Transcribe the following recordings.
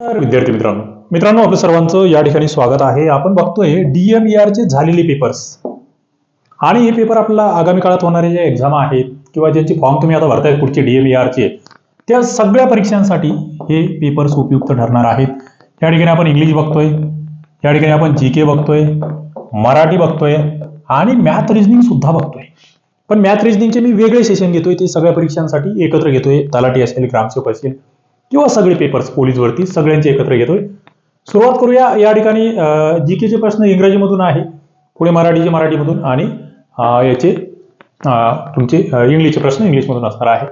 तर विद्यार्थी मित्रांनो मित्रांनो आपलं सर्वांचं या ठिकाणी स्वागत आहे. आपण बघतोय डीएमईआरचे झालेले पेपर्स आणि हे पेपर आपल्याला आगामी काळात होणारे जे एक्झाम आहेत किंवा ज्यांचे फॉर्म तुम्ही आता भरताय पुढचे डीएमईआरचे चे त्या सगळ्या परीक्षांसाठी हे पेपर्स उपयुक्त ठरणार आहेत. या ठिकाणी आपण इंग्लिश बघतोय या ठिकाणी आपण जी के बघतोय मराठी बघतोय आणि मॅथ रिजनिंग सुद्धा बघतोय. पण मॅथ रिजनिंगचे मी वेगळे सेशन घेतोय ते सगळ्या परीक्षांसाठी एकत्र घेतोय. तलाठी असेल ग्रामसेवक असेल किंवा सगळे पेपर्स पोलीसवरती सगळ्यांचे एकत्र घेतोय. सुरुवात करूया या ठिकाणी जी केचे प्रश्न इंग्रजीमधून आहे पुढे मराठीचे मराठीमधून आणि याचे तुमचे इंग्लिशचे प्रश्न इंग्लिशमधून असणार आहे.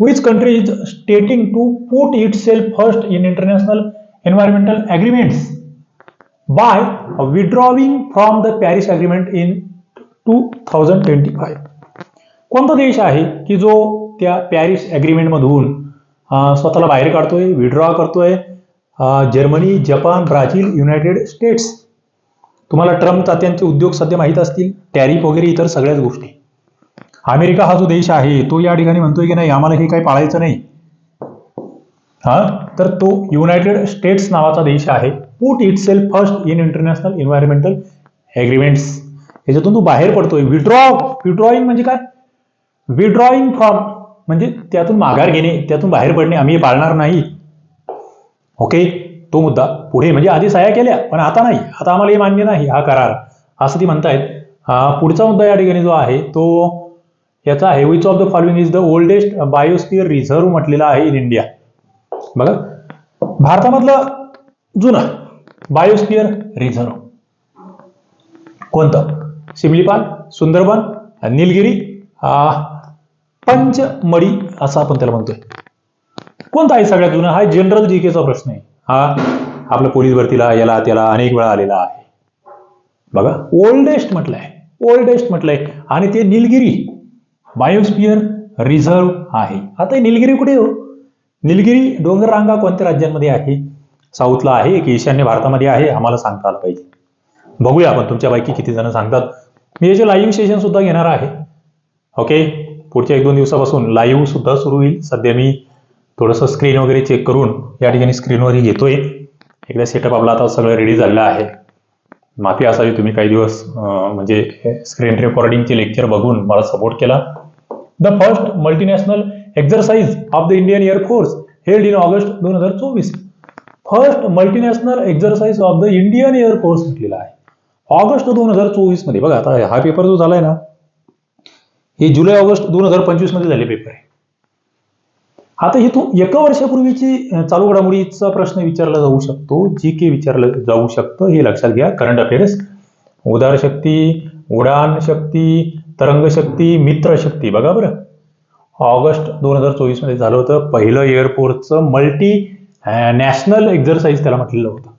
Which country is stating to put itself first in international environmental agreements by withdrawing from the Paris agreement in two thousand twenty five कोणता देश आहे की जो त्या पॅरिस ॲग्रीमेंटमधून स्वतःला बाहेर काढतोय विड्रॉ करतोय. Germany Japan Brazil United States तुम्हाला ट्रम्प तात्यांचे उद्योग सध्या माहीत असतील टॅरिफ वगैरे इतर सगळ्याच गोष्टी. अमेरिका हा जो देश आहे तो या ठिकाणी म्हणतोय की नाही आम्हाला हे काही पाळायचं नाही. हा? तर तो युनायटेड स्टेट्स नावाचा देश आहे. Put itself first in international environmental agreements याच्यातून तो बाहेर पडतोय. विड्रॉ विड्रॉईंग म्हणजे काय? विड्रॉईंग फ्रॉम म्हणजे त्यातून माघार घेणे त्यातून बाहेर पडणे आम्ही पाळणार नाही. ओके तो मुद्दा पुढे म्हणजे आधी सह्या केल्या पण आता नाही. आता आम्हाला हे मान्य नाही हा करार. असं ती म्हणतायत. पुढचा मुद्दा या ठिकाणी जो आहे तो याचा आहे. Which of the following is the oldest biosphere reserve म्हटलेला आहे इन इंडिया बघा. भारतामधलं जुनं बायोस्पियर रिझर्व्ह कोणतं? सिमलीपाल सुंदरबन निलगिरी पंचमडी असं आपण त्याला म्हणतोय. कोणता आहे सगळ्यात जुना? हा जनरल जी केचा प्रश्न आहे. हा आपल्या पोलीस भरतीला याला त्याला अनेक वेळा आलेला आहे. बघा ओल्डेस्ट म्हटलंय ओल्डेस्ट म्हटलंय. आणि ते निलगिरी बायोस्पियर रिझर्व्ह आहे. आता निलगिरी कुठे हो? निलगिरी डोंगर रांगा कोणत्या राज्यांमध्ये आहे? साऊथला आहे की ईशान्य भारतामध्ये आहे. आम्हाला सांगता आलं पाहिजे. बघूया आपण तुमच्यापैकी किती जण सांगतात. मी याचे लाईव्ह सेशन सुद्धा घेणार आहे. ओके पुढच्या एक दोन दिवसापासून लाईव्ह सुद्धा सुरू होईल. सध्या मी थोडंसं स्क्रीन वगैरे चेक करून या ठिकाणी स्क्रीनवरही घेतोय. एकदा सेटअप आपला आता सगळं रेडी झालेलं आहे. माफी असावी तुम्ही काही दिवस म्हणजे स्क्रीन रेकॉर्डिंगचे लेक्चर बघून मला सपोर्ट केला. The first multinational exercise of the Indian air force held in August दोन हजार चोवीस. First multinational exercise of the Indian air force म्हटलेला आहे. ऑगस्ट दोन हजार चोवीसमध्ये. बघा आता हा पेपर जो झालाय ना हे जुलै ऑगस्ट दोन हजार पंचवीसमध्ये झाले पेपर आहे. आता हे तू एका वर्षापूर्वीची चालू घडामोडीचा प्रश्न विचारला जाऊ शकतो जी के विचारलं जाऊ शकतं हे लक्षात घ्या. करंट अफेअर्स उदार शक्ती उडान शक्ती तरंग शक्ती मित्र शक्ती. बघा बरं. ऑगस्ट दोन हजार चोवीसमध्ये झालं होतं. पहिलं एअरफोर्सचं मल्टी नॅशनल एक्झरसाइज त्याला म्हटलेलं होतं.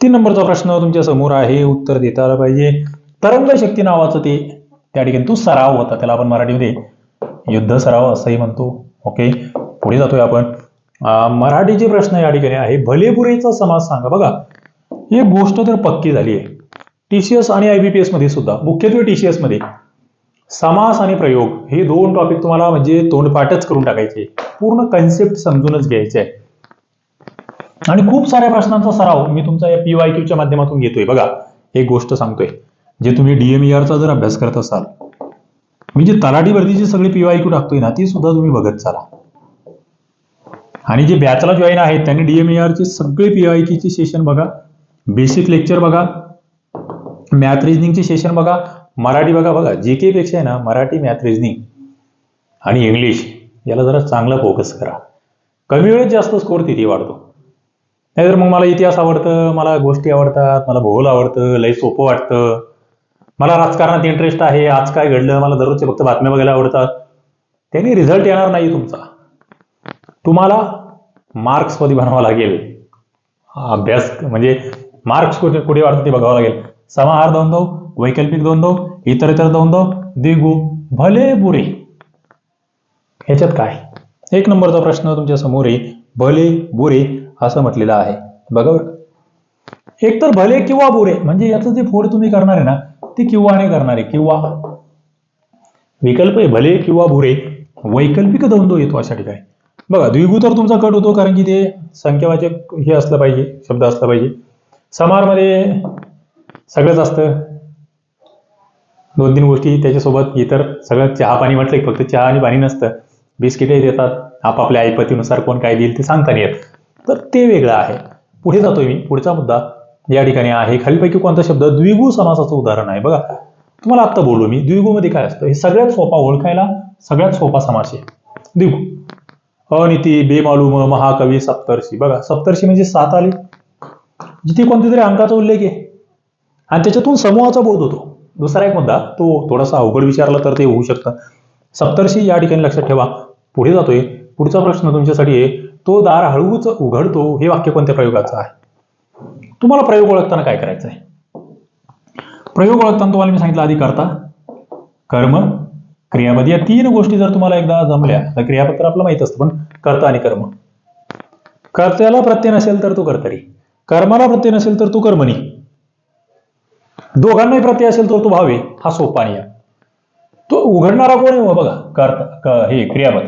तीन नंबरचा प्रश्न तुमच्यासमोर आहे. उत्तर देता आलं पाहिजे. तरंग शक्ती नावाचं ते त्या ठिकाणी तो सराव होता. त्याला आपण मराठीमध्ये युद्ध सराव असंही म्हणतो. ओके पुढे जातोय आपण. मराठीचे प्रश्न या ठिकाणी आहे. भलेपुरेचा समास सांगा. बघा ही गोष्ट तर पक्की झाली आहे टीसीएस आणि आयबीपीएसमध्ये सुद्धा मुख्यत्वे टीसीएसमध्ये समास आणि प्रयोग हे दोन टॉपिक तुम्हाला म्हणजे तोंडपाठच करून टाकायचे. पूर्ण कन्सेप्ट समजूनच घ्यायचे. आहे आणि खूप साऱ्या प्रश्नांचा सराव मी तुमचा या पीवाय क्यूच्या माध्यमातून घेतोय. बघा एक गोष्ट सांगतोय. जे तुम्ही डीएमईआरचा जर अभ्यास करत असाल म्हणजे जे तलाठी भरतीची सगळी पीवाय क्यू टाकतोय ना ती सुद्धा तुम्ही बघत चाला. आणि जे बॅचला जॉईन आहेत त्यांनी डीएमईआरचे सगळे पीवाय क्यूचे सेशन बघा. बेसिक लेक्चर बघा. मॅथ रिजनिंगचे सेशन बघा. मराठी बघा बघा. जे के पेक्षा आहे ना मराठी मॅथ रिजनिंग आणि इंग्लिश याला जरा चांगला फोकस करा. कमी वेळेत जास्त स्कोर तिथे वाढतो. नाहीतर मग मला इतिहास आवडतं मला गोष्टी आवडतात मला भूगोल आवडतं लय सोपं वाटतं. मला राजकारणात इंटरेस्ट आहे आज काय घडलं मला दररोजचे फक्त बातम्या बघायला आवडतात. त्याने रिझल्ट येणार नाही तुमचा. तुम्हाला मार्क्समध्ये बनावं लागेल. अभ्यास म्हणजे मार्क्स कुठे कुठे वाढतं ते बघावं लागेल. समाहार द्वंद्व वैकल्पिक द्वंद्व इतर इतर द्वंद्व द्विगु भले बुरे. ह्याच्यात काय? एक नंबरचा प्रश्न तुमच्यासमोर आहे भले बुरे असं म्हटलेलं आहे. बघा एक तर भले किंवा बुरे म्हणजे याचं जे फोड तुम्ही करणार आहे ना ते किंवाने करणार आहे किंवा विकल्प आहे भले किंवा बुरे वैकल्पिक द्वंद्व येतो अशा ठिकाणी. बघा द्विगु तर तुमचा कट होतो कारण की ते संख्यावाचक हे असलं पाहिजे शब्द असला पाहिजे. समारमध्ये सगळंच असतं. दोन तीन गोष्टी त्याच्यासोबत इतर सगळं चहा पाणी म्हटलं की फक्त चहा आणि पाणी नसतं. बिस्किटही देतात. आपापल्या ऐपतीनुसार कोण काय देईल ते सांगता नाही येत. तर ते वेगळं आहे. पुढे जातोय मी. पुढचा मुद्दा. या ठिकाणी आहे. खालीपैकी कोणता शब्द? द्विगु समासाचं उदाहरण आहे. बघा तुम्हाला आत्ता बोलू मी. द्विगुमध्ये काय असतं? हे सगळ्यात सोपा ओळखायला सगळ्यात सोपा समास आहे. द्विगु. अनिती बेमालूम महाकवी सप्तर्षी. बघा सप्तर्षी म्हणजे सात आले. जिथे कोणत्या तरी अंकाचा उल्लेख आहे. आणि त्याच्यातून समूहाचा बोध होतो. दुसरा एक मुद्दा तो थोडासा अवघड विचारला तर ते होऊ शकतं. सप्तर्षी या ठिकाणी लक्षात ठेवा. पुढे जातोय. पुढचा प्रश्न तुमच्यासाठी आहे तो दार हळूच उघडतो. हे वाक्य कोणत्या प्रयोगाचं आहे? तुम्हाला प्रयोग ओळखताना काय करायचं आहे प्रयोग ओळखताना तुम्हाला मी सांगितलं आधी करता कर्म क्रियापद या तीन गोष्टी जर तुम्हाला एकदा जमल्या तर क्रियापद तर आपलं माहीत असतं पण कर्ता आणि कर्म. कर्त्याला प्रत्यय नसेल तर तो कर्तरी कर्माला प्रत्यय नसेल तर तो कर्मणी. दोघांनाही प्रत्यय असेल तर तो भावे हा सोपा आहे. तो उघडणारा कोण आहे हो बघा कर्ता हे क्रियापद.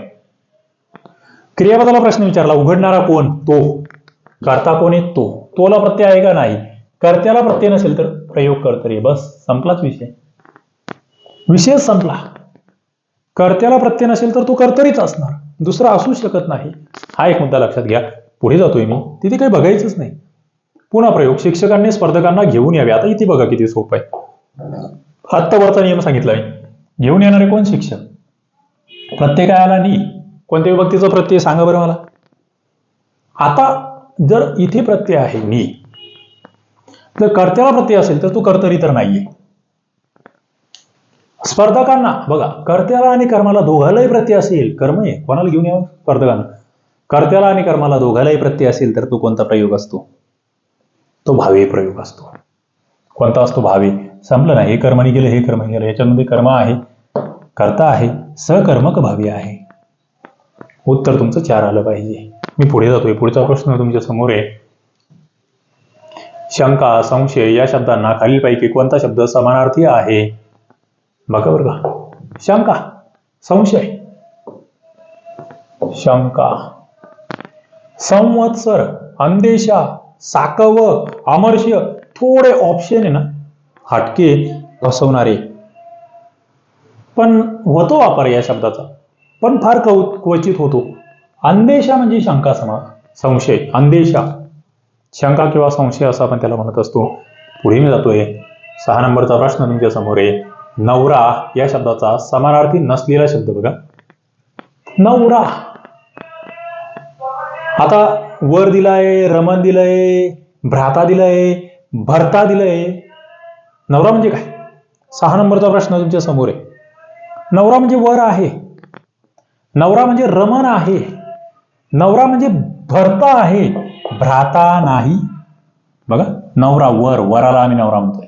क्रियापदाला प्रश्न विचारला उघडणारा कोण? तो. कर्ता कोण आहे? तो. तोला प्रत्यय आहे का नाही? कर्त्याला प्रत्यय नसेल तर प्रयोग कर्तरी बस संपलाच विषय. विषय संपला. कर्त्याला प्रत्यय नसेल तर तो कर्तरीच असणार. दुसरा असू शकत नाही. हा एक मुद्दा लक्षात घ्या. पुढे जातोय मी. तिथे काही बघायचंच नाही. पुन्हा प्रयोग. शिक्षकांनी स्पर्धकांना घेऊन यावे. आता इथे बघा किती सोपं आहे. आत्तावरचा नियम सांगितला मी. घेऊन येणारे कोण शिक्षक? प्रत्येक आला नी. कोणत्या विभक्तीचा प्रत्यय? सांगा बरं मला. आता जर इथे प्रत्यय आहे नी जर कर्त्याला प्रत्यय असेल तर तो कर्तरी तर नाहीये. स्पर्धकांना बघा कर्त्याला आणि कर्माला दोघालाही प्रत्यय असेल कर्म आहे कोणाला घेऊन यावं? स्पर्धकांना. कर्त्याला आणि कर्माला दोघालाही प्रत्यय असेल तर तो कोणता प्रयोग असतो? तो भावे प्रयोग असतो. कोणता असतो? भावे. संपलं ना हे कर्माने गेलं हे कर्मणी गेलं याच्यामध्ये कर्म आहे कर्ता आहे सकर्मक भावी आहे. उत्तर तुमचं चार आलं पाहिजे. मी पुढे जातोय. पुढचा प्रश्न तुमच्यासमोर आहे. शंका संशय या शब्दांना खालीलपैकी कोणता शब्द समानार्थी आहे? बघा बरं का. शंका संशय. शंका. संवत्सर अंदेशा साकव अमर्ष्य थोडे ऑप्शन आहे ना. हटके फसवणारे पण होतो वापर या शब्दाचा. पण फार कौ क्वचित होतो. अंदेशा म्हणजे शंका समा संशय अंदेशा. शंका किंवा संशय असं आपण त्याला म्हणत असतो. पुढे मी जातोय. सहा नंबरचा प्रश्न तुमच्यासमोर आहे. नवरा या शब्दाचा समानार्थी नसलेला शब्द बघा. नवरा. आता वर दिलाय रमण दिलंय भ्राता दिलंय भरता दिलंय. नवरा म्हणजे काय? सहा नंबरचा प्रश्न तुमच्यासमोर आहे. नवरा म्हणजे वर आहे. नवरा म्हणजे रमण आहे. नवरा म्हणजे भरता आहे भ्राता नाही. बघा नवरा वर वराला आम्ही नवरा म्हणतोय.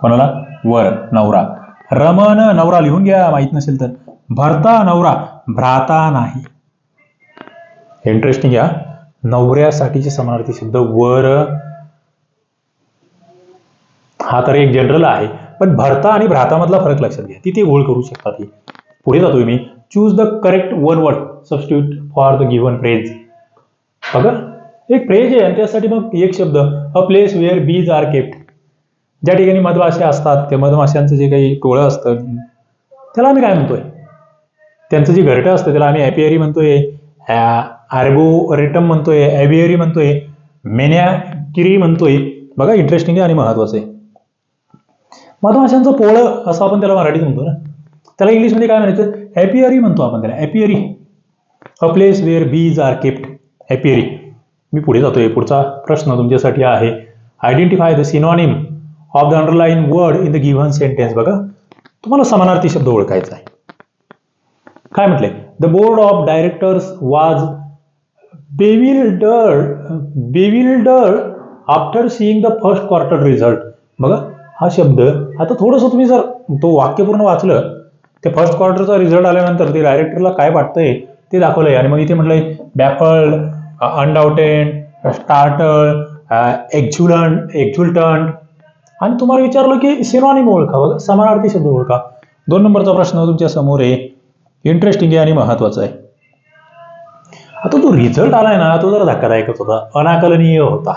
कोणाला? वर नवरा. रमण नवरा लिहून घ्या माहीत नसेल तर. भरता नवरा भ्राता नाही. इंटरेस्टिंग घ्या नवऱ्यासाठीचे समानार्थी शब्द वर. हा तर एक जनरल आहे. पण भरता आणि भ्रातामधला फरक लक्षात घ्या. तिथे ओळ करू शकता ती. पुढे जातोय मी. Choose the correct one word substitute for the given phrase बघा एक फ्रेज आहे आणि त्यासाठी मग एक शब्द a place where bees are kept ज्या ठिकाणी मधमाशा असतात त्या मधमाशांचं जे काही टोळं असतं त्याला आम्ही काय म्हणतोय? त्यांचं जे घरटं असतं त्याला आम्ही ॲपियरी म्हणतोय आर्बोरेटम म्हणतोय ॲव्हियरी म्हणतोय मेन्याकिरी म्हणतोय. बघा इंटरेस्टिंग आहे आणि महत्वाचं आहे. मधमाशांचं पोळं असं आपण त्याला मराठीत म्हणतो ना. त्याला इंग्लिशमध्ये काय म्हणायचं? ॲपियरी म्हणतो आपण त्याला. Apiary a place where bees are kept apiary मी पुढे जातोय. पुढचा प्रश्न तुमच्यासाठी आहे. Identify the synonym of the underline word in the given sentence बघा तुम्हाला समानार्थी शब्द ओळखायचा आहे. काय म्हटलंय? The board of directors was bewilder bewilder after seeing the first quarter result बघा हा शब्द आता थोडंसं तुम्ही जर तो वाक्य पूर्ण वाचलं ते फर्स्ट क्वार्टरचा रिझल्ट आल्यानंतर ते डायरेक्टरला काय वाटतंय ते दाखवलंय. आणि मग इथे म्हटलंय बॅफल्ड अनडाउटेड स्टार्टर एक्झ्युलंट एक्झ्युल्टंट आणि तुम्हाला विचारलं की सिनॉनिम ओळखा समानार्थी शब्द ओळखा. दोन नंबरचा प्रश्न तुमच्यासमोर आहे. इंटरेस्टिंग आहे आणि महत्त्वाचा आहे. आता तो रिझल्ट आलाय ना तो जरा धक्कादायकच होता. अनाकलनीय होता.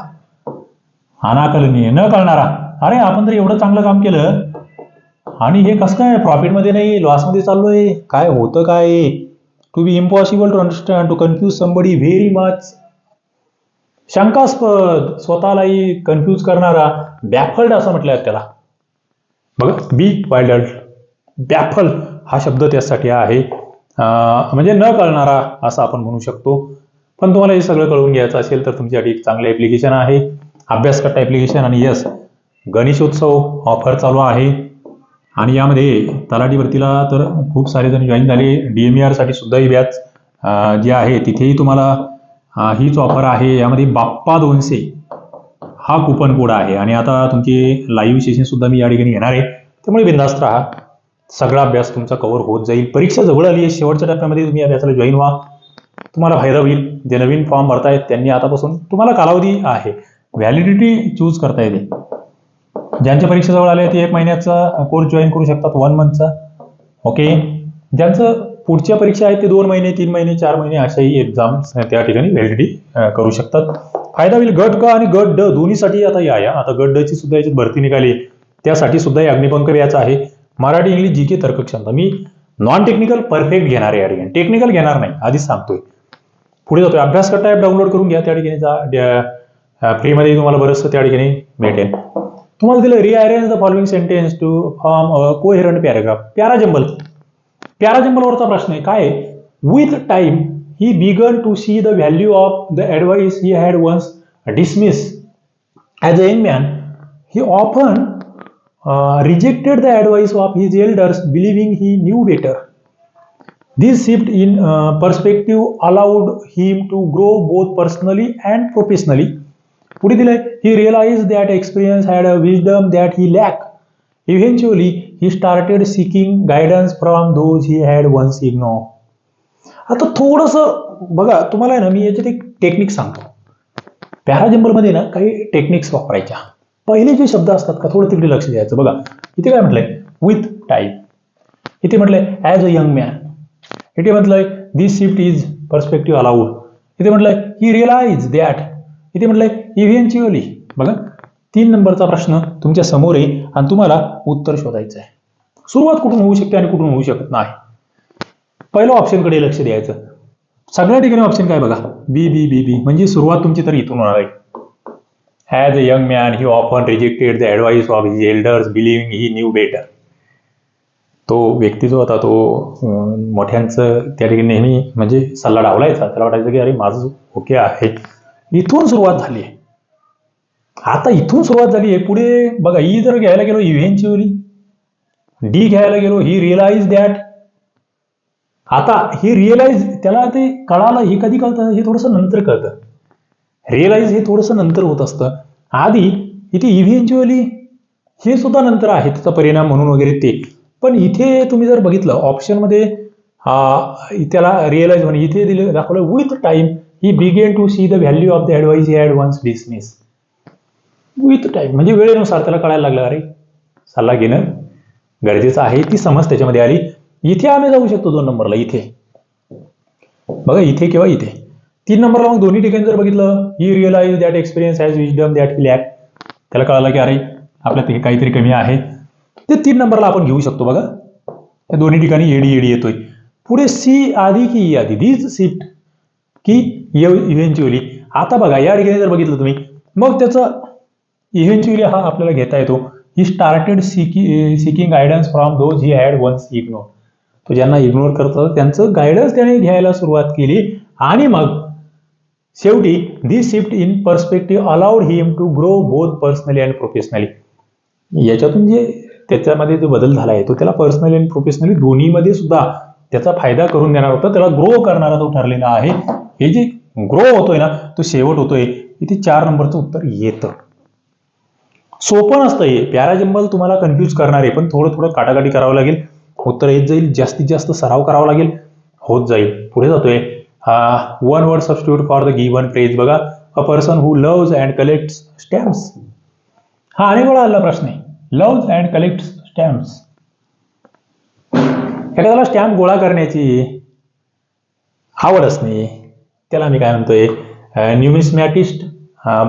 अनाकलनीय न कळणारा. अरे आपण तर एवढं चांगलं काम केलं आणि हे कसं काय प्रॉफिटमध्ये नाही? लॉसमध्ये चाललोय. काय होतं काय? To be impossible to understand to confuse somebody very much शंकास्पद. स्वतःलाही कन्फ्यूज करणारा बॅफल्ड असं म्हटलंय त्याला. बघा बी वायल्ड बॅफल हा शब्द त्यासाठी आहे. म्हणजे न कळणारा असं आपण म्हणू शकतो. पण तुम्हाला हे सगळं कळून घ्यायचं असेल तर तुमच्यासाठी एक चांगलं ॲप्लिकेशन आहे. अभ्यासकट्टा ॲप्लिकेशन आणि यस गणेशोत्सव ऑफर चालू आहे. आणि यामध्ये तलाठी भरतीला तर खूप सारे जण जॉईन झाले. डी एम आरसाठी सुद्धा ही बॅच जी आहे तिथेही तुम्हाला हीच ऑफर आहे. यामध्ये बाप्पा दोनशे हा कुपन कोड आहे. आणि आता तुमची लाईव्ह सेशन सुद्धा मी या ठिकाणी घेणार आहे. त्यामुळे बिंदास्त राहा. सगळा अभ्यास तुमचा कव्हर होत जाईल. परीक्षा जवळ आली आहे. शेवटच्या टप्प्यामध्ये तुम्ही अभ्यासाला जॉईन व्हा. तुम्हाला फायदा होईल. जे नवीन फॉर्म भरतायत त्यांनी आतापासून तुम्हाला कालावधी आहे. व्हॅलिडिटी चूज करता येते. ज्यांच्या परीक्षा जवळ आले ते एक महिन्याचा कोर्स जॉईन करू शकतात वन मंथचा ओके ज्यांचं पुढच्या परीक्षा आहेत ते दोन महिने तीन महिने चार महिने अशाही एक्झाम त्या ठिकाणी व्हॅलिडिटी करू शकतात. फायदा होईल गट क आणि गट ड दोन्हीसाठी आता या या. आता गट ड ची सुद्धा याच्यात भरती निघाली. त्यासाठी सुद्धा हे अग्निपंख याचा आहे. मराठी इंग्लिश जी के तर्कक्षमता. मी नॉन टेक्निकल परफेक्ट घेणार आहे या ठिकाणी टेक्निकल घेणार नाही आधीच सांगतोय. पुढे जातोय. अभ्यास करता ॲप डाउनलोड करून घ्या त्या ठिकाणी जा फ्रीमध्ये तुम्हाला बरंचसं त्या ठिकाणी भेटेल. तुम्हाला दिलं rearrange the following sentence to form coherent paragraph para jumble para जंबलवरचा प्रश्न आहे. काय with time he began to see the value of the advice he had once dismiss as a young man he often rejected the advice of his elders believing he knew better This shift in uh, perspective allowed him to grow both personally and professionally. पुढे दिलंय he realize that experience had a wisdom that he lack eventually he started seeking guidance from those he had once ignore आता थोडस बघा तुम्हाला ना मी याच्यात एक technique सांगतो. पॅराजंबलमध्ये ना काही टेक्निक्स वापरायच्या. पहिले जे शब्द असतात का थोडं तिकडे लक्ष द्यायचं. बघा इथे काय म्हटलंय? विथ टाईम इथे म्हटलंय ॲज अ यंग मॅन इथे म्हटलंय this shift is perspective allowed इथे म्हटलंय ही रिअलाइज दॅट इथे म्हटलंय इव्हेंच्युअली बघा तीन नंबरचा प्रश्न तुमच्यासमोर आहे आणि तुम्हाला उत्तर शोधायचं आहे सुरुवात कुठून होऊ शकते आणि कुठून होऊ शकत नाही? पहिलं ऑप्शनकडे लक्ष द्यायचं. सगळ्या ठिकाणी ऑप्शन काय बघा? बी बी बी बी म्हणजे सुरुवात तुमची तर इथून होणार आहे. As a young man he often rejected the advice of his elders believing he knew better तो व्यक्ती जो होता तो मोठ्यांचं त्या ठिकाणी नेहमी म्हणजे सल्ला डावलायचा. त्याला वाटायचं की अरे माझं ओके आहे. इथून सुरुवात झाली आहे. आता इथून सुरुवात झाली आहे. पुढे बघा ई जर घ्यायला गेलो इव्हेंच्युअली डी घ्यायला गेलो ही रिअलाइज दॅट आता हे रिअलाइज त्याला ते कळालं हे कधी कळतं? हे थोडंसं नंतर कळतं. रिअलाइज हे थोडंसं नंतर होत असतं. आधी इथे इव्हेंच्युअली हे सुद्धा नंतर आहे त्याचा परिणाम म्हणून वगैरे ते. पण इथे तुम्ही जर बघितलं ऑप्शनमध्ये त्याला रिअलाइज म्हणे इथे दिले दाखवलं with time he began to see the value of the advice he had once dismiss with time म्हणजे वेळेनुसार त्याला कळायला लागलं अरे सल्ला घेणं गरजेचं आहे. ती समज त्याच्यामध्ये आली. इथे आम्ही जाऊ शकतो दोन नंबरला इथे. बघा इथे किंवा इथे. तीन नंबरला मग दोन्ही ठिकाणी जर बघितलं he realize that experience has wisdom that lack त्याला कळालं की अरे आपल्यात हे काहीतरी कमी आहे. ते तीन नंबरला आपण घेऊ शकतो बघा. या दोन्ही ठिकाणी एडी एडी येतोय. पुढे सी आधी की ई आधी? दीज शिफ्ट की इव्हेंच्युअली आता बघा या ठिकाणी जर बघितलं तुम्ही मग त्याचा इव्हेंच्युअली हा आपल्याला घेता येतो. He started seek seeking guidance from those he had once ignore तो ज्यांना इग्नोर करतो त्यांचं गायडन्स त्याने घ्यायला सुरुवात केली. आणि मग शेवटी this shift in perspective allowed him to grow both personally and professionally याच्यातून जे त्याच्यामध्ये जो बदल झाला आहे तो त्याला पर्सनली आणि प्रोफेशनली दोन्हीमध्ये सुद्धा त्याचा फायदा करून देणार होता. त्याला ग्रो करणारा तो ठरलेला आहे. हे जे ग्रो होतोय ना तो शेवट होतोय. इथे चार नंबरचं उत्तर येतं. सोपं नसतं हे. पॅराजंबल तुम्हाला कन्फ्यूज करणार आहे पण थोडं थोडं काटाकाटी करावं लागेल. उत्तर येत जाईल जास्तीत जास्त सराव करावा लागेल होत जाईल. पुढे जातोय. हा one word substitute for the given phrase बघा a person who loves and collect stamps हा अनेक वेळा आला प्रश्न आहे. लव्ज अँड कलेक्ट स्टॅम्प्स एखाद्याला स्टॅम्प गोळा करण्याची आवड असणे त्याला मी काय म्हणतोय? न्यूमिस्मॅटिस्ट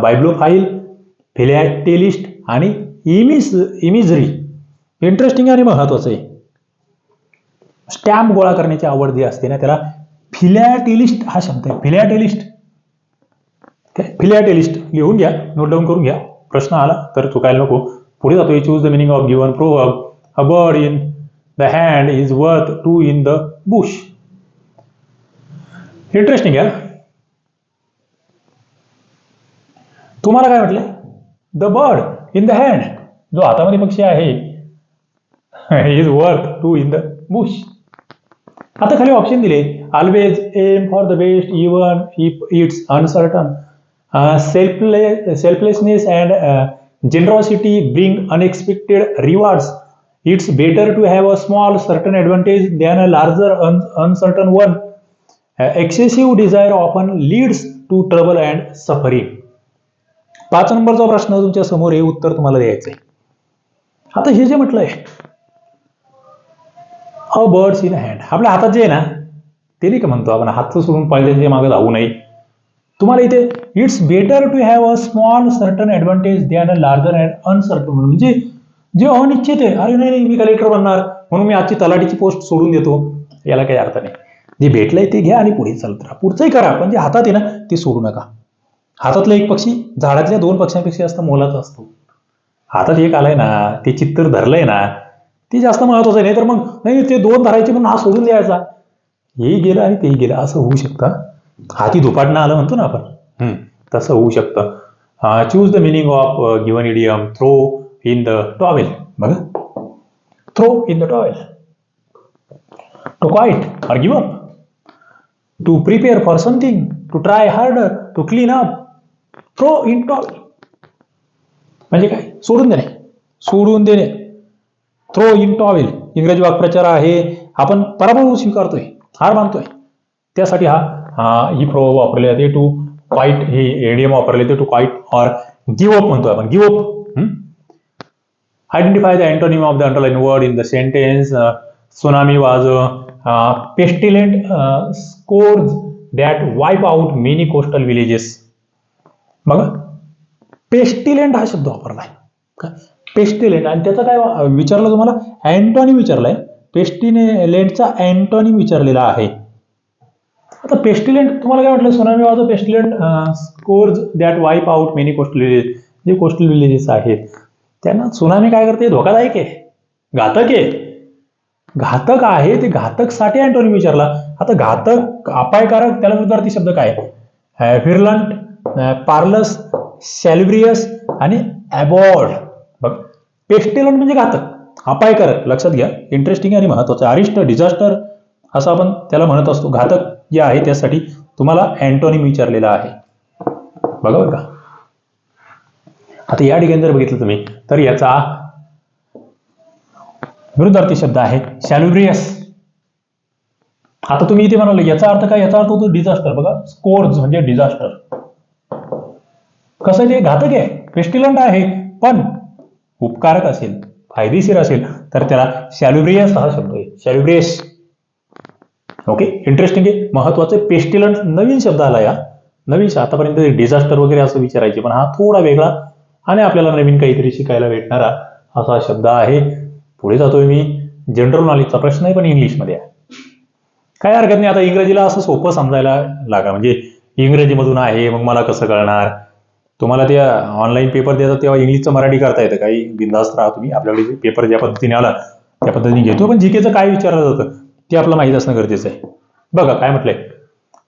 बायब्लोफाईल फिलॅटेलिस्ट आणि इमिस इमिझरी इंटरेस्टिंग आणि महत्वाचं आहे. स्टॅम्प गोळा करण्याची आवड जी असते ना त्याला फिलॅटेलिस्ट हा शब्द आहे. फिलॅटेलिस्ट फिलॅटेलिस्ट लिहून घ्या नोट डाऊन करून घ्या. प्रश्न आला तर चुकायला नको. पुढे जातोय. Choose the meaning of given pro a bird in the hand is worth two in the bush interesting आहे तुम्हाला काय वाटलं? The bird in the hand जो हातामध्ये पक्षी आहे is work two in the bush आता खाली ऑप्शन दिले. Always aim for the best even if it's uncertain selfless selflessness and generosity bring unexpected reward it's better to have a small certain advantage than a larger uncertain one excessive desire often leads to trouble and suffering पाच नंबरचा प्रश्न तुमच्यासमोर हे उत्तर तुम्हाला द्यायचंय. आता हे जे म्हटलंय अ बर्ड्स इन हँड आपल्या हातात जे आहे ना ते नाही का म्हणतो आपण हात सोडून पाहिजे मागे जाऊ नये. तुम्हाला इथे it's better to have a small certain advantage than a larger and uncertain म्हणजे जे अनिश्चित आहे अरे नाही नाही मी कलेक्टर बनणार म्हणून मी आजची तलाठीची पोस्ट सोडून देतो याला काही अर्थ नाही. जे भेटलंय ते घ्या आणि पुढे चालत राहा पुढचंही करा पण जे हातात आहे ना ते सोडू नका. हातातलं एक पक्षी झाडातल्या दोन पक्ष्यांपेक्षा जास्त मोलाचा असतो. हातात एक आलाय ना ते चित्तर धरलंय ना ते जास्त महत्वाचं नाही तर मग नाही ते दोन धरायचे म्हणून हा सोडून द्यायचा. हेही गेलं आणि तेही गेलं असं होऊ शकतं. हाती धुपाटणं आलं म्हणतो ना आपण. तसं होऊ शकतं. Choose the meaning of given idiom throw in the towel बघा. Throw in the towel to quit or give up to prepare for something to try harder to clean up throw in towel म्हणजे काय? सोडून देणे. सोडून देणे. Throw in towel इंग्रजी वाक्प्रचार आहे. आपण पराभव स्वीकारतोय. हार मानतोय. त्यासाठी हा हा ही प्रो वापरले जाते. टू क्वाईट हे एडियम वापरले जाते. To quit or give up म्हणतो आपण. Give up identify the antonym of the underline word in the sentence tsunami was pestilent scourge that wipe out many coastal villages बघा. Pestilent हा शब्द वापरलाय काय पेस्टिलेंट आणि त्याचा काय विचारलं तुम्हाला? अँटॉनी विचारलाय. पेस्टिलेंटचा अँटॉनी विचारलेला आहे. आता पेस्टिलेंट तुम्हाला काय वाटलं? Tsunami was a pestilent scourge that wipe out many coastal village जे कोस्टल विलेजेस आहेत. त्यांना सुनामी काय करते? धोकादायक आहे. घातक आहे. घातक आहे ते घातकसाठी अँटोनी विचारला. आता घातक अपायकारक त्याला विद्यार्थी शब्द काय? हॅफिरलंट पार्लस सॅलिब्रियस आणि ॲबॉर्ड बघ पेस्टेलंट म्हणजे घातक. अपायकारक. लक्षात घ्या. इंटरेस्टिंग आणि महत्वाचं अरिष्ट डिझास्टर असं आपण त्याला म्हणत असतो. घातक जे आहे त्यासाठी तुम्हाला अँटोनिम विचारलेला आहे. बघा बघा का. आता या ठिकाणी जर बघितलं तुम्ही तर याचा विरुद्धार्थी शब्द आहे सॅल्युब्रियस आता तुम्ही इथे म्हणाले याचा अर्थ काय? याचा अर्थ होतो डिझास्टर बघा स्कोर्स म्हणजे डिझास्टर कसं जे घातक आहे पेस्टिलंट आहे पण उपकारक असेल फायदेशीर असेल तर त्याला सॅल्युब्रियस हा शब्द आहे. सॅल्युब्रियस. ओके इंटरेस्टिंग आहे. महत्वाचं पेस्टिलंट नवीन शब्द आला या. नवीन आतापर्यंत डिझास्टर वगैरे असं विचारायचे पण हा थोडा वेगळा आणि आपल्याला नवीन काहीतरी शिकायला भेटणारा असा शब्द आहे. पुढे जातोय मी. जनरल नॉलेजचा प्रश्न आहे पण इंग्लिशमध्ये आहे. काय हरकत नाही आता इंग्रजीला असं सोपं समजायला लागा. म्हणजे इंग्रजीमधून आहे मग मला कसं कळणार? तुम्हाला त्या ऑनलाईन पेपर देतात तेव्हा इंग्लिशचं मराठी करता येतं. काही बिंदास्त राहा तुम्ही. आपल्याकडे पेपर ज्या पद्धतीने आला त्या पद्धतीने घेतो. पण जीकेचं काय विचारलं जातं? ते आपलं माहीत असणं गरजेचं आहे. बघा काय म्हटलंय?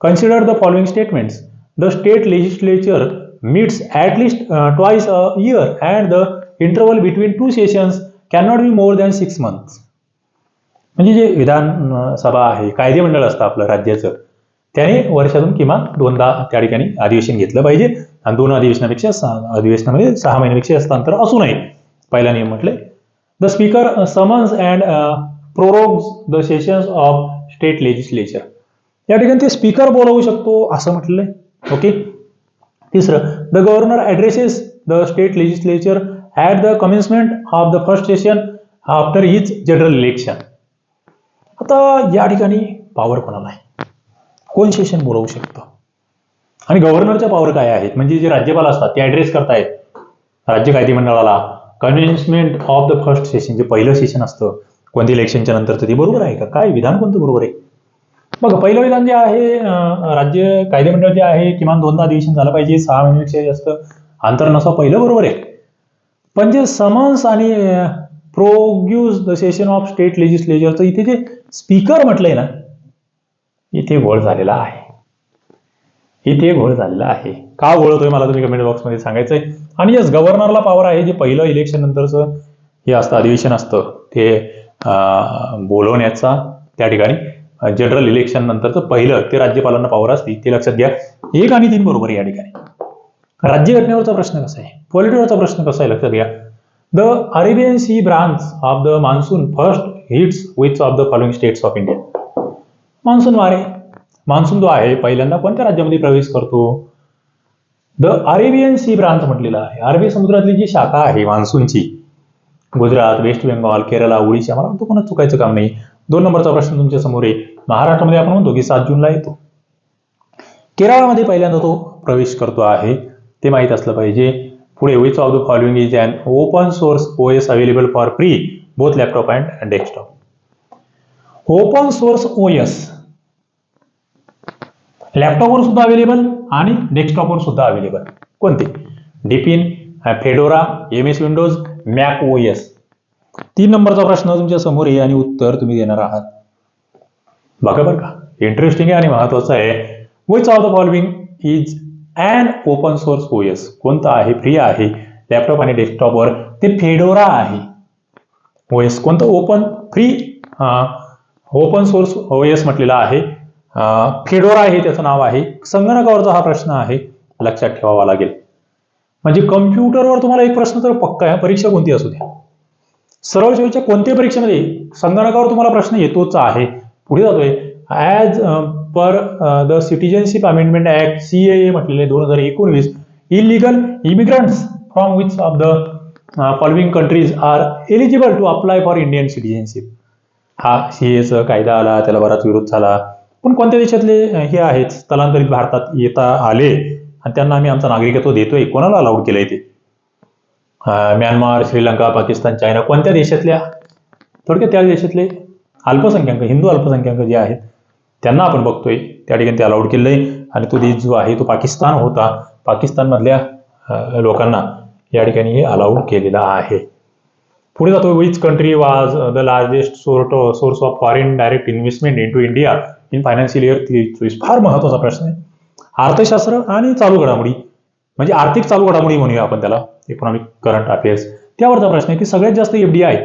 Consider the following statements the state legislature meets at least twice a year and the interval between two sessions can not be more than six months म्हणजे जे विधान सभा आहे कायदेमंडळ असतं आपलं राज्याचं. त्याने वर्षातून किमान दोनदा त्या ठिकाणी अधिवेशन घेतलं पाहिजे. आणि दोन अधिवेशनापेक्षा सहा अधिवेशनामध्ये सहा महिन्यापेक्षा जास्त अंतर असू नये. पहिला नियम म्हटले. The speaker summons and prorogues the sessions of state legislature या ठिकाणी ते स्पीकर बोलवू शकतो असं म्हटलंय. ओके? तिसरं the governor addresses the state legislature at the commencement of the first session after each general election आता या ठिकाणी पॉवर कोणाला आहे? कोण सेशन बोलवू शकतं? आणि गव्हर्नरच्या पॉवर काय आहेत? म्हणजे जे राज्यपाल असतात ते ऍड्रेस करतायत राज्य कायदे मंडळाला. Commencement of the first session जे पहिलं सेशन असतं कोणत्या इलेक्शनच्या नंतर ते बरोबर आहे का? काय विधान कोणतं बरोबर आहे? बघा पहिलं विधान जे आहे राज्य कायदे मंडळ जे आहे किमान दोनदा अधिवेशन झालं पाहिजे सहा महिन्यापेक्षा जास्त अंतर नसावं पहिलं बरोबर आहे. पण जे समन्स आणि prorogues the session of state लेजिस्लेचरचं इथे जे स्पीकर म्हटलंय ना इथे घोळ झालेला आहे. इथे घोळ झालेला आहे. का घोळतोय मला तुम्ही कमेंट बॉक्समध्ये सांगायचंय? आणि यस गव्हर्नरला पॉवर आहे. जे पहिलं इलेक्शन नंतरचं हे असतं अधिवेशन असतं. ते बोलवण्याचा त्या ठिकाणी जनरल इलेक्शन नंतरचं पहिलं ते राज्यपालांना पॉवर असते. ते लक्षात घ्या. एक आणि तीन बरोबर या ठिकाणी. राज्यघटनेवरचा प्रश्न कसा आहे? पॉलिटीवरचा प्रश्न कसा आहे? लक्षात घ्या. The Arabian sea branch of the monsoon first hits with of the following states of India monsoon वारे मान्सून जो आहे पहिल्यांदा कोणत्या राज्यामध्ये प्रवेश करतो? द अरेबियन सी ब्रांच म्हटलेला आहे. अरबी समुद्रातली जी शाखा आहे मान्सूनची गुजरात वेस्ट बेंगॉल केरला ओडिशा मला वाटतं कोणाच चुकायचं काम नाही. दोन नंबरचा प्रश्न तुमच्यासमोर आहे. महाराष्ट्रामध्ये आपण म्हणतो की सात जूनला येतो. केरळमध्ये पहिल्यांदा तो प्रवेश करतो आहे. ते माहीत असलं पाहिजे. पुढे which of the following is and open source O S available for free both laptop and desktop open source O S लॅपटॉपवर सुद्धा अवेलेबल आणि डेस्कटॉपवर सुद्धा अवेलेबल कोणते? Deepin Fedora M S Windows Mac O S तीन नंबरचा प्रश्न तुमच्यासमोर आहे आणि उत्तर तुम्ही देणार आहात. बघा बरं का. इंटरेस्टिंग आहे आणि महत्वाचं आहे. Which of the following is an open source O S कोणतं आहे? फ्री आहे. लॅपटॉप आणि डेस्कटॉपवर ते फेडोरा आहे. ओ एस कोणतं? Open free open source O S म्हटलेला आहे. फेडोरा हे त्याचं नाव आहे. संगणकावरचा हा प्रश्न आहे लक्षात ठेवावा लागेल. म्हणजे कम्प्युटरवर तुम्हाला एक प्रश्न तर पक्का आहे परीक्षा कोणती असू द्या. सरळ सेवेच्या कोणत्याही परीक्षेमध्ये संगणकावर तुम्हाला प्रश्न येतोच आहे. पुढे जातोय. As per the citizenship amendment act C A म्हटलेले दोन हजार एकोणवीस. Illegal immigrants from which of the following countries are eligible to apply for Indian citizenship हा सी एचा कायदा आला त्याला बराच विरोध झाला. पण कोणत्या देशातले हे आहेत स्थलांतरित भारतात येता आले आणि त्यांना आम्ही आमचं नागरिकत्व देतोय कोणाला अलाउड केलंय ते? म्यानमार श्रीलंका पाकिस्तान चायना कोणत्या देशातल्या? थोडक्यात त्या देशातले अल्पसंख्याक हिंदू अल्पसंख्याक जे आहेत त्यांना आपण बघतोय त्या ठिकाणी ते अलाउड केलंय आणि तो देश जो आहे तो पाकिस्तान होता. पाकिस्तानमधल्या लोकांना या ठिकाणी हे अलाउड केलेला आहे. पुढे जातो which country was the largest sort source of foreign direct investment into India in financial year चोवीस फार महत्त्वाचा प्रश्न आहे. अर्थशास्त्र आणि चालू घडामोडी म्हणजे आर्थिक चालू घडामोडी म्हणूया आपण त्याला इकॉनॉमिक करंट अफेअर्स त्यावरचा प्रश्न आहे की सगळ्यात जास्त एफडीआय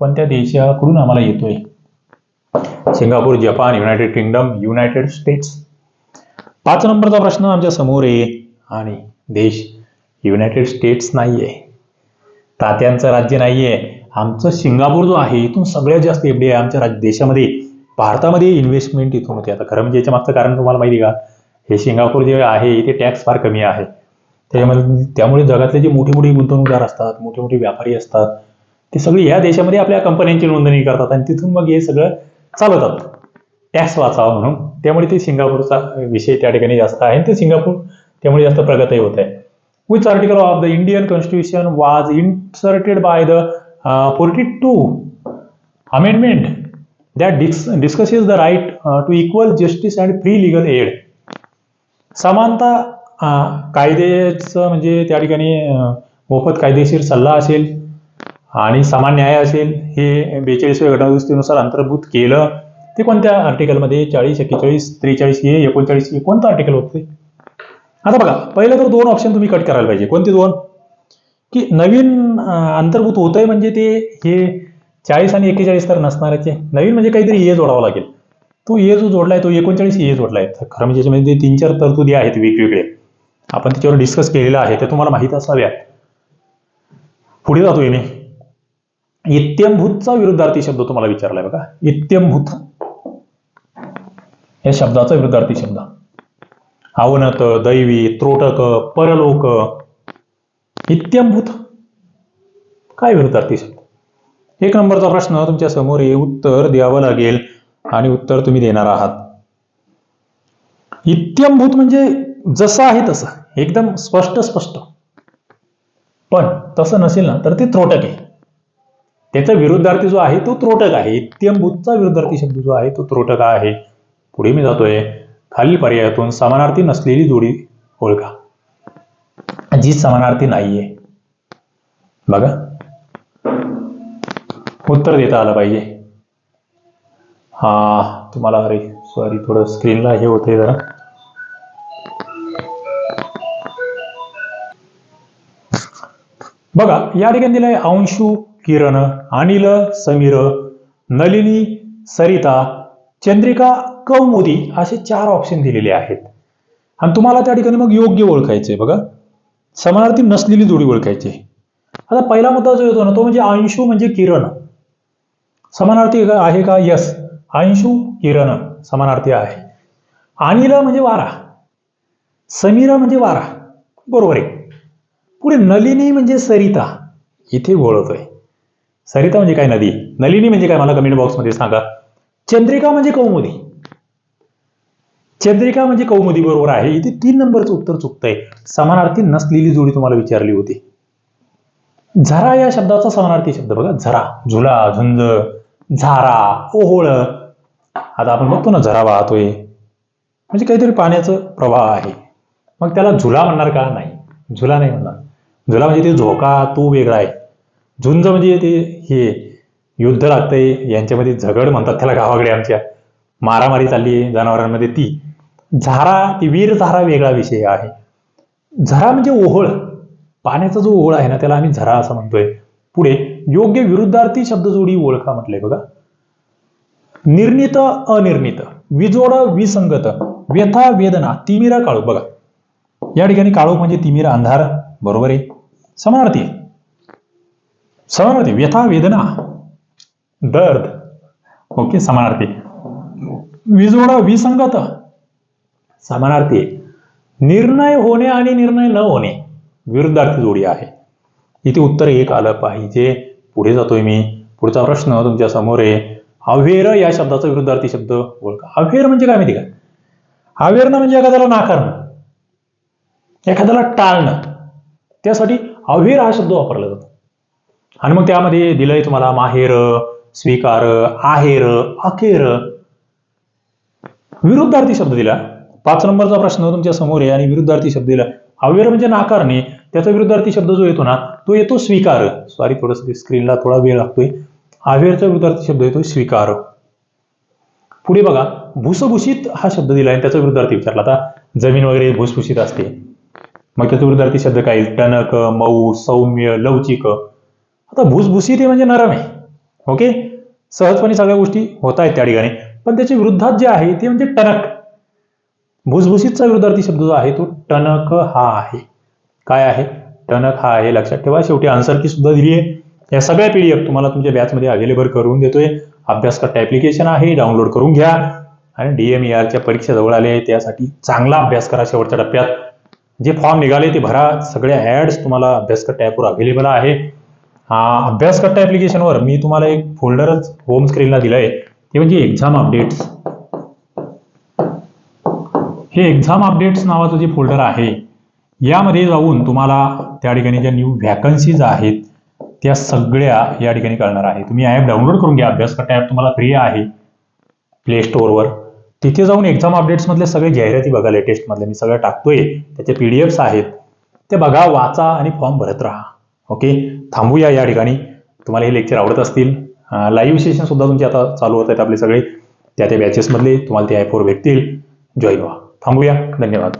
कोणत्या देशाकडून आम्हाला येतोय? Singapore Japan United Kingdom United States पाच नंबरचा प्रश्न आमच्यासमोर आहे आणि देश युनायटेड स्टेट्स नाहीये. तात्यांचं राज्य नाहीये. आमचं सिंगापूर जो आहे इथून सगळ्यात जास्त एफडीआय आमच्या राज्य देशामध्ये भारतामध्ये इन्व्हेस्टमेंट इथून होते. आता खरं म्हणजे याच्या मागचं कारण तुम्हाला माहिती का? हे सिंगापूर जे आहे इथे टॅक्स फार कमी आहे. त्याच्यामध्ये त्यामुळे जगातले जे मोठे मोठे गुंतवणूकदार असतात मोठे मोठे व्यापारी असतात ते सगळे या देशामध्ये आपल्या कंपन्यांची नोंदणी करतात आणि तिथून मग हे सगळं चालवतात. टॅक्स वाचावा म्हणून. त्यामुळे ते सिंगापूरचा विषय त्या ठिकाणी जास्त आहे आणि ते सिंगापूर त्यामुळे जास्त प्रगतही होत आहे. Which article of the Indian constitution was inserted by the forty two amendment that dis- discusses the right uh, to equal justice and free legal aid. समानता uh, कायद्याचं म्हणजे त्या ठिकाणी uh, मोफत कायदेशीर सल्ला असेल आणि समान न्याय असेल हे बेचाळीसव्या घटनादुरुस्तीनुसार अंतर्भूत केलं ते कोणत्या आर्टिकलमध्ये चाळीस एक्केचाळीस त्रेचाळीस हे एकोणचाळीस हे कोणतं आर्टिकल होतं आता बघा पहिलं तर दोन ऑप्शन तुम्ही कट करायला पाहिजे. कोणते दोन? की नवीन अंतर्भूत होतंय म्हणजे ते हे चाळीस आणि एक्केचाळीस तर नसणारच नवीन म्हणजे काहीतरी ए जोडावा लागेल. तो ए जो जोडलाय तो एकोणचाळीस ए जोडलाय. तर खरं म्हणजे याच्यामध्ये तीन चार तरतुदी आहेत वेगवेगळे. आपण त्याच्यावर डिस्कस केलेलं आहे ते तुम्हाला माहीत असाव्यात. पुढे जातोय मी. इत्यंभूतचा विरुद्धार्थी शब्द तुम्हाला विचारलाय बघा. इत्यंभूत. या शब्दाचा विरुद्धार्थी शब्द. अवनत दैवी त्रोटक परलोक इत्यंभूत. काय विरुद्धार्थी शब्द? एक नंबरचा प्रश्न तुमच्यासमोर हे उत्तर द्यावं लागेल आणि उत्तर तुम्ही देणार आहात. इत्यंभूत म्हणजे जसं आहे तसं. एकदम स्पष्ट स्पष्ट. पण तसं नसेल ना तर ते त्रोटक आहे. त्याचा विरुद्धार्थी जो आहे तो त्रोटक आहे. इत्यंभूतचा विरुद्धार्थी शब्द जो आहे तो त्रोटक आहे. पुढे मी जातोय. खालील पर्यायातून समानार्थी नसलेली जोडी ओळखा. जी समानार्थी नाहीये. बघा. उत्तर देता आलं पाहिजे. हा तुम्हाला अरे सॉरी थोडं स्क्रीनला हे होते जरा. बघा या ठिकाणी दिलंय अंशू किरण अनिल समीर नलिनी सरिता चंद्रिका कौमुदी असे चार ऑप्शन दिलेले आहेत. आणि तुम्हाला त्या ठिकाणी मग योग्य ओळखायचे बघा. समानार्थी नसलेली जोडी ओळखायची आता पहिला मुद्दा जो येतो ना तो म्हणजे अंशू म्हणजे किरण. समानार्थी का- आहे का? यस अंशू किरण समानार्थी आहे. अनिल म्हणजे वारा. समीरा म्हणजे वारा. बरोबर आहे. पुढे नलिनी म्हणजे सरिता. इथे ओळखतोय. सरिता म्हणजे काय नदी? नलिनी म्हणजे काय? मला कमेंट बॉक्समध्ये सांगा. चंद्रिका म्हणजे कौमुदी. चंद्रिका म्हणजे कौमुदी बरोबर आहे. इथे तीन नंबरचं उत्तर चुकतंय. समानार्थी नसलेली जोडी तुम्हाला विचारली होती. झरा या शब्दाचा समानार्थी शब्द बघा. झरा झुला झुंज झारा ओहोळ. आता आपण बघतो ना झरा वाहतोय. म्हणजे काहीतरी पाण्याचं प्रवाह आहे. मग त्याला झुला म्हणणार का? नाही. झुला नाही म्हणणार. झुला म्हणजे ते झोका तो वेगळा आहे. झुंज म्हणजे ते हे. युद्ध लागतंय यांच्यामध्ये झगड म्हणतात त्याला गावाकडे आमच्या. मारामारी चालली आहे जनावरांमध्ये ती. झारा ती वीर झारा वेगळा विषय आहे. झरा म्हणजे ओहळ. पाण्याचा जो ओहळ आहे ना त्याला आम्ही झरा असं म्हणतोय. पुढे योग्य विरुद्धार्थी शब्दजोडी ओळखा म्हटलंय बघा. निर्णित अनिर्णित. विजोड विसंगत. व्यथा वेदना तिमिरा काळोख. बघा. या ठिकाणी काळोख म्हणजे तिमिरा अंधार. बरोबर आहे. समानार्थी. समानार्थी. व्यथा वेदना. दर्द. ओके समानार्थी. विजोडा विसंगत. समानार्थी निर्णय होणे आणि निर्णय न होणे विरुद्धार्थी जोडी आहे. इथे उत्तर एक आलं पाहिजे. पुढे जातोय मी. पुढचा प्रश्न तुमच्यासमोर आहे. अव्हेर या शब्दाचा विरुद्धार्थी शब्द ओळखा. अव्हेर म्हणजे काय माहिती का? अव्हेरणं म्हणजे एखाद्याला नाकारणं. एखाद्याला टाळणं. त्यासाठी अव्हेर हा शब्द वापरला जातो. आणि मग त्यामध्ये दिलंय तुम्हाला माहेर स्वीकार आहेर अखेर. विरुद्धार्थी शब्द दिला. पाच नंबरचा प्रश्न तुमच्यासमोर आहे आणि विरुद्धार्थी शब्द दिला. अव्यर म्हणजे नाकारणे. त्याचा विरुद्धार्थी शब्द जो येतो ना तो येतो स्वीकार. सॉरी थोडस स्क्रीनला थोडा वेळ लागतोय. अव्यरचा विरुद्धार्थी शब्द येतो स्वीकार. पुढे बघा भूसभूषित हा शब्द दिला आहे त्याचा विरुद्धार्थी विचारला. आता जमीन वगैरे भूसभूषित असते. मग त्याचा विरुद्धार्थी शब्द काय? टणक मऊ सौम्य लवचिक. आता भुसभुशीत हे म्हणजे नरम आहे. ओके सहजपणे सगळ्या गोष्टी होत आहेत त्या ठिकाणी. पण त्याच्या विरुद्धात जे आहे ते म्हणजे टणक. भुसभुशीतचा विरुद्धार्थी शब्द जो आहे तो टणक हा आहे. काय आहे? टणक हा आहे. लक्षात ठेवा शेवटी आन्सर की सुद्धा दिली आहे या सगळ्या पीडीएफ तुम्हाला तुमच्या बॅचमध्ये अवेलेबल करून देतोय. अभ्यास करता ऍप्लिकेशन आहे डाउनलोड करून घ्या. आणि डीएमईआरच्या परीक्षा जवळ आले त्यासाठी चांगला अभ्यास करा शेवटच्या टप्प्यात. जे फॉर्म निघाले ते भरा. सगळ्या ॲड्स तुम्हाला अभ्यासकट्टा ॲपवर अवेलेबल आहे. अभ्यासकट्टा ॲप्लिकेशनवर मी तुम्हाला एक फोल्डरच होम स्क्रीनला दिलंय. ते म्हणजे एक्झाम अपडेट्स हे एक्झाम अपडेट्स नावाचं जे फोल्डर आहे यामध्ये जाऊन तुम्हाला त्या ठिकाणी ज्या न्यू व्हॅकन्सीज आहेत त्या सगळ्या या ठिकाणी कळणार आहे. तुम्ही ॲप डाउनलोड करून घ्या. अभ्यासकट्टा ॲप तुम्हाला फ्री आहे. प्ले स्टोअरवर तिथे जाऊन एक्झाम अपडेट्समधले सगळे जाहिराती बघा लेटेस्टमधले मी सगळं टाकतोय. त्याचे पी डी एफ्स आहेत. ते बघा वाचा आणि फॉर्म भरत राहा. ओके थांबूया या ठिकाणी. तुम्हाला हे लेक्चर आवडत असतील. लाईव्ह सेशन सुद्धा तुमचे आता चालू होत आहेत आपले सगळे. त्या त्या बॅचेसमधले तुम्हाला ते ॲपवर भेटतील. जॉईन व्हा थांबूया. धन्यवाद.